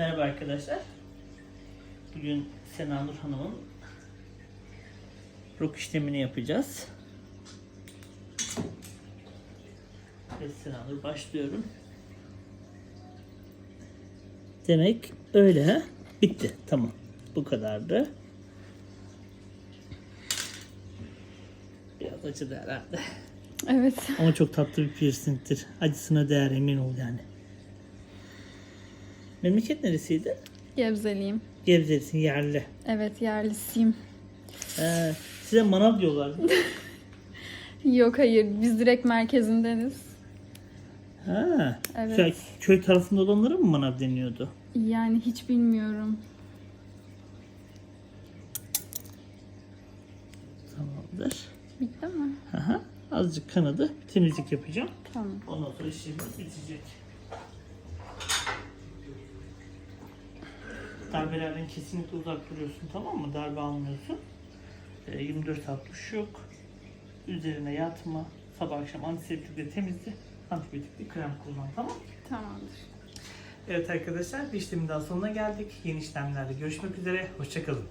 Merhaba arkadaşlar. Bugün Sena Nur Hanım'ın rok işlemini yapacağız. Evet Sena Nur başlıyorum. Demek öyle ha? Bitti. Tamam. Bu kadardı. Biraz acıdı herhalde. Evet. Ama çok tatlı bir piercingtir. Acısına değer emin ol yani. Memleket neresiydi? Gebzeliyim. Gebze'sin yerli. Evet yerlisiyim. Ee, size manav diyorlardı. Yok hayır biz direkt merkezindeniz. ha. Evet. Köy, köy tarafında olanlara mı manav deniyordu? Yani hiç bilmiyorum. Tamamdır. Bitti mi? Aha. Azıcık kanadı. Temizlik yapacağım. Tamam. Ondan sonra işlemimiz bitecek. Darbelerden kesinlikle uzak duruyorsun tamam mı? Darbe almıyorsun. Ee, 24 saat duş yok. Üzerine yatma. Sabah akşam antiseptikle temizle. Antibiyotikli krem kullan tamam mı? Tamamdır. Evet arkadaşlar bir işlemin daha sonuna geldik. Yeni işlemlerle görüşmek üzere. Hoşçakalın.